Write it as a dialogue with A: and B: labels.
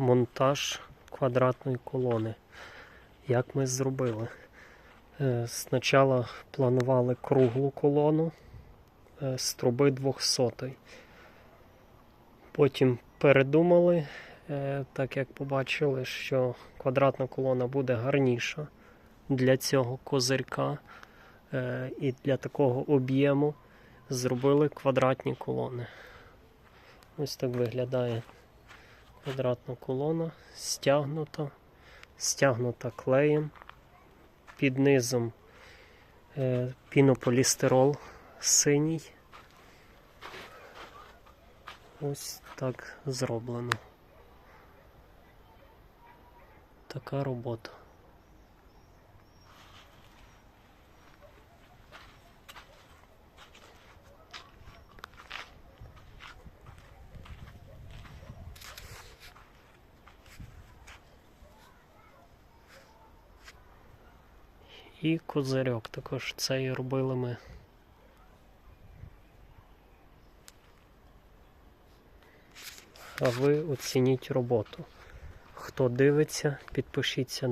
A: монтаж квадратної колони. Як ми зробили? Е, Спочатку планували круглу колону е, з труби 200. Потім передумали, е, так як побачили, що квадратна колона буде гарніша для цього козирка і для такого об'єму. Зробили квадратні колони. Ось так виглядає квадратна колона, стягнута, стягнута клеєм. Під низом е, пінополістирол синій. Ось так зроблено. Така робота. І козирьок також це і робили ми. А ви оцініть роботу. Хто дивиться, підпишіться